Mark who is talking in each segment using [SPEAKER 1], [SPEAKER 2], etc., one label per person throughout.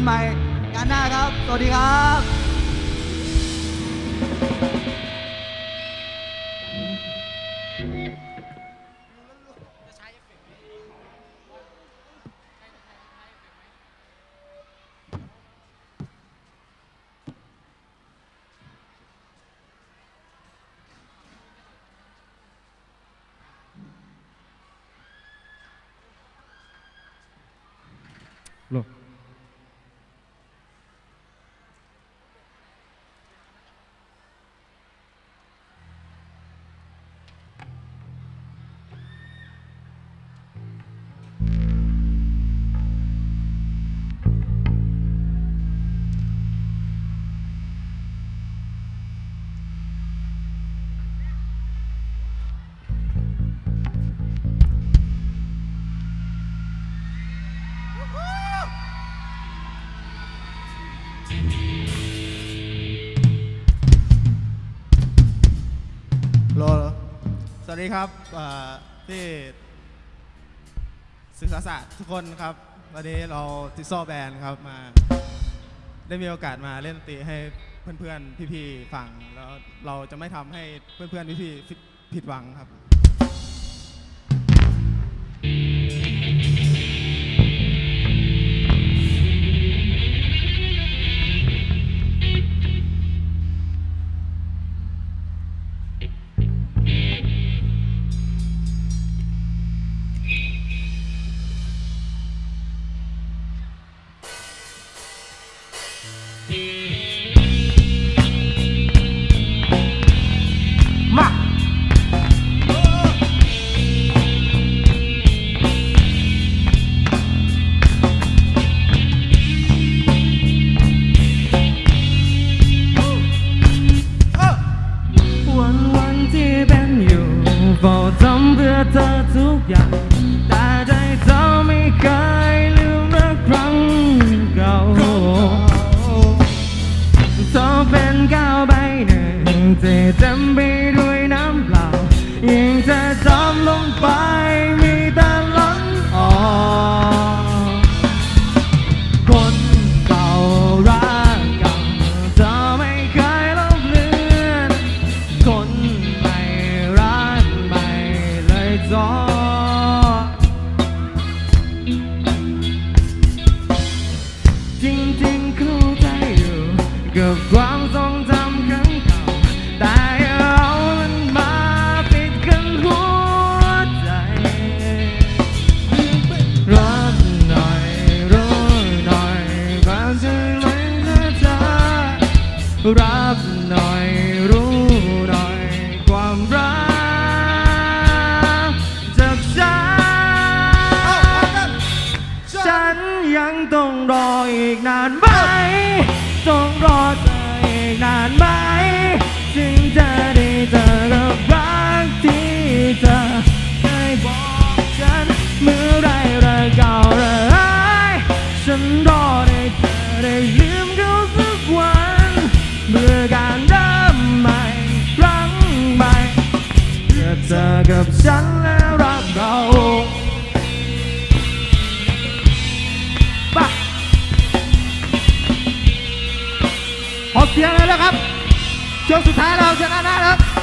[SPEAKER 1] กันใหม่งานหน้าครับ สวัสดีครับ
[SPEAKER 2] Look.
[SPEAKER 3] วัสดีครับที่ศึกษาศาสตร์ทุกคนครับ วันนี้เราทิซอแบนครับมา ได้มีโอกาสมาเล่นดนตรีให้เพื่อนๆพี่ๆฟังแล้วเราจะไม่ทำให้เพื่อนๆพี่ๆผิดหวังครับ
[SPEAKER 2] เสี
[SPEAKER 3] ยงเลยนะครับช่วงสุดท้ายเราชนะนะครับ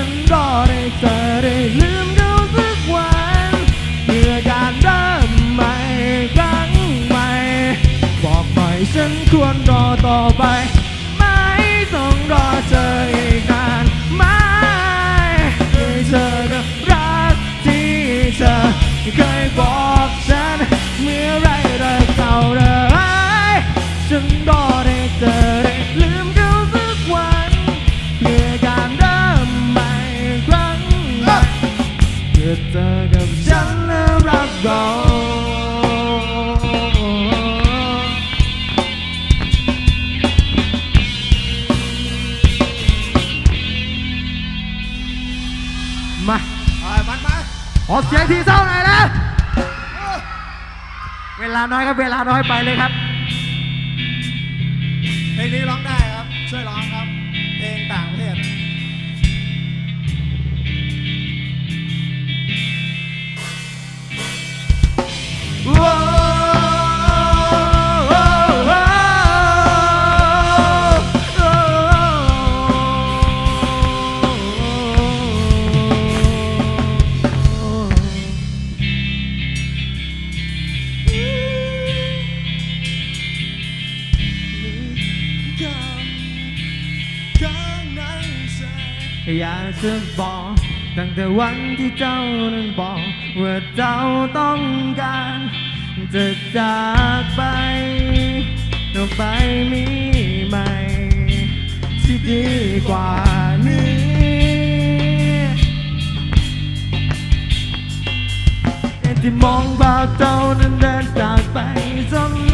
[SPEAKER 2] ฉันรอได้เจอได้ลืมเขาสักวันเพื่อการเริ่มใหม่ครั้งใหม่บอกหน่อยฉันควรรอต่อไป
[SPEAKER 3] ไม่ต้องรอเจออีกนานไม่ให้เธอกับรักที่
[SPEAKER 2] เธ
[SPEAKER 3] อเคยบอก น้อยครับเวลาน้อยไปเลยครับ
[SPEAKER 2] เพลงนี้ร้องได้ครับ ช่วยร้องครับ เพลงต่างประเทศ
[SPEAKER 3] อยากจะบอกตั้งแต่วันที่เจ้านั้นบอกว่าเจ้าต้องการจะจากไปเราไปมีใหม่ที่ดีกว่านี้ที่มองภาเจ้านั้นเดินจากไปจนน้ำ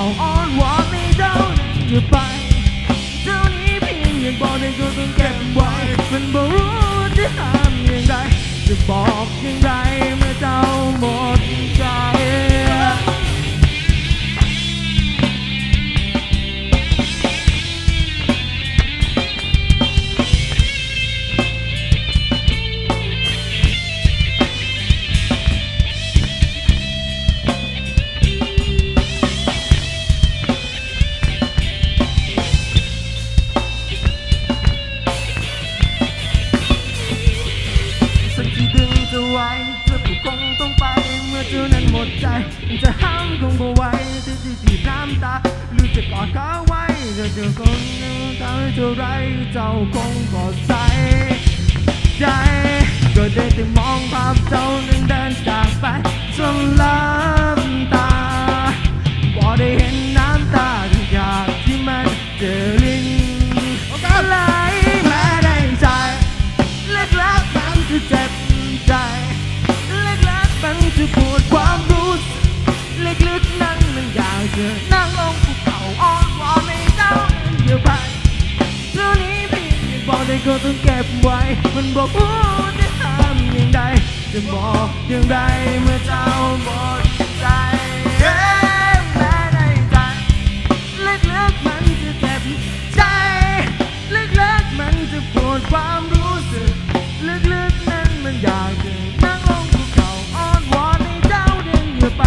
[SPEAKER 3] อ้อนวอนไม่เจ้านั้นอย่าไปเจ้านี้เพียงอยากบอกได้ก็ต้องเก็บไว้ มันบอกรู้จะทำอย่างไรจะบอกอย่างไร ก็ต้องเก็บไว้ มันบอกว่าจะทำอย่างไรจะบอกอย่างไรเมื่อเจ้าหมดใจแม้ในใจลึกๆมันจะเจ็บใจลึกๆมันจะปวดความรู้สึกลึกๆนั้นมันอยากจะนั่งลงภูเขาอ้อนวอนให้เจ้าเดินอย่าไป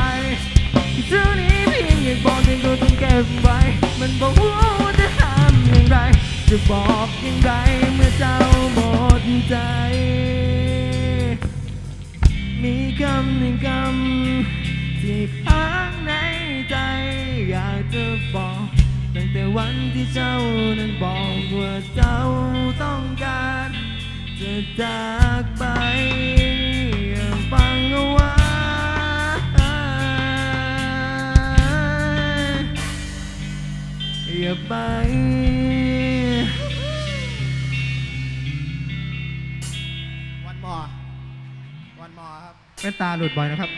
[SPEAKER 3] ท่นี้เพียงอยากบอกให้ก็ต้องเก็บไว้ มันบอกว่าจะทำอย่างไร จะบอกอย่างไรเมื่อเจ้าหมดใจ มีคำหนึ่งคำที่ค้างในใจ อยากจะบอกตั้งแต่วันที่เจ้านั้นบอกว่าเจ้าต้องการ จะจากไปฟังเอาไว้
[SPEAKER 2] น
[SPEAKER 3] ตาหลุดบ่อยนะครับ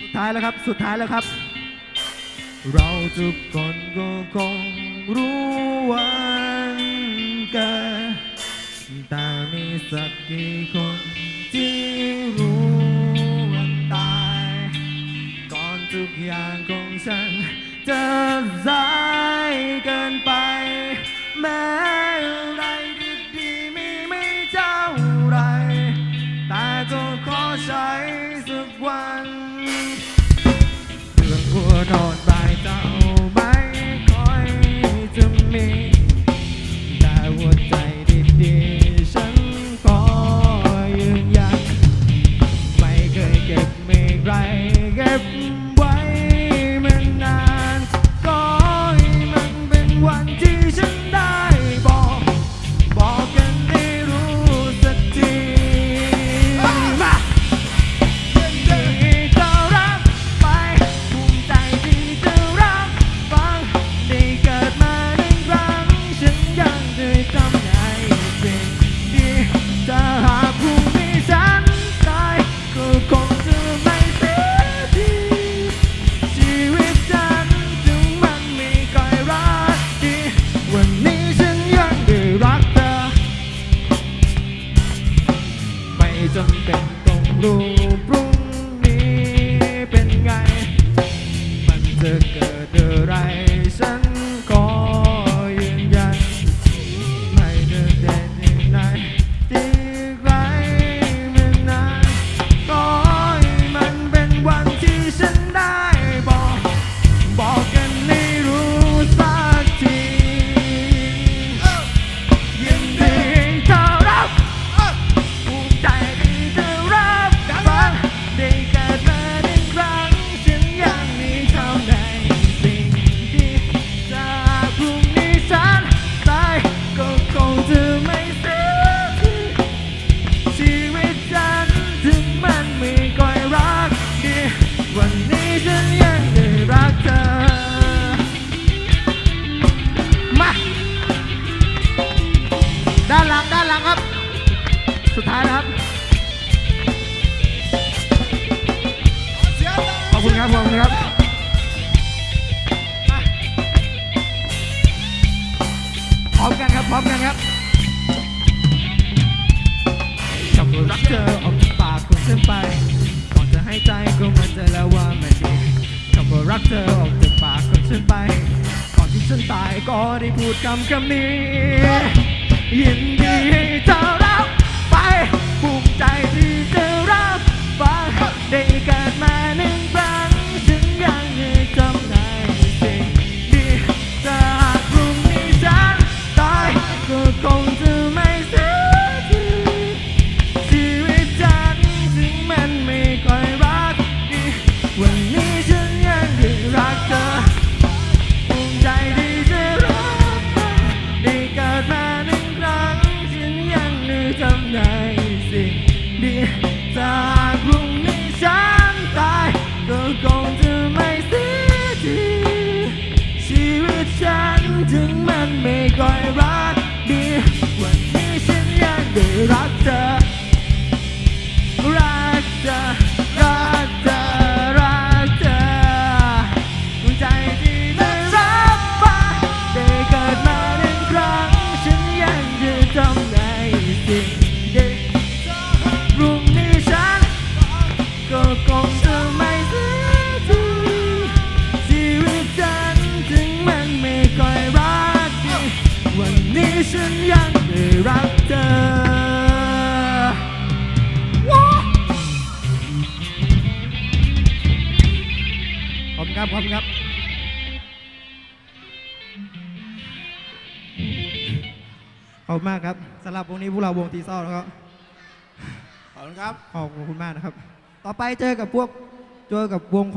[SPEAKER 3] สุดท้ายแล้วครับ สุดท้ายแล้วครับ เราทุกคนก็คงรู้วันกิดแต่มีสักกี่คนที่รู้วันตาย ก่อนทุกอย่างของฉันจะสายเกินไปแม้ mundo. เธอออกจากปากของฉันไป ก่อนที่ฉันตายก็ได้พูดคำคำนี้ ยินดีให้เธอ ฉันยังไม่รักเธอขอบคุณครับขอบคุณครับ
[SPEAKER 1] ขอบมากครับสำหรับวงนี้พวกเราวงทีซ้อแล้วก็
[SPEAKER 2] ขอบคุณครับ
[SPEAKER 1] ขอบคุณมากนะครับ ต่อไปเจอกับพวกเจอกับวงของ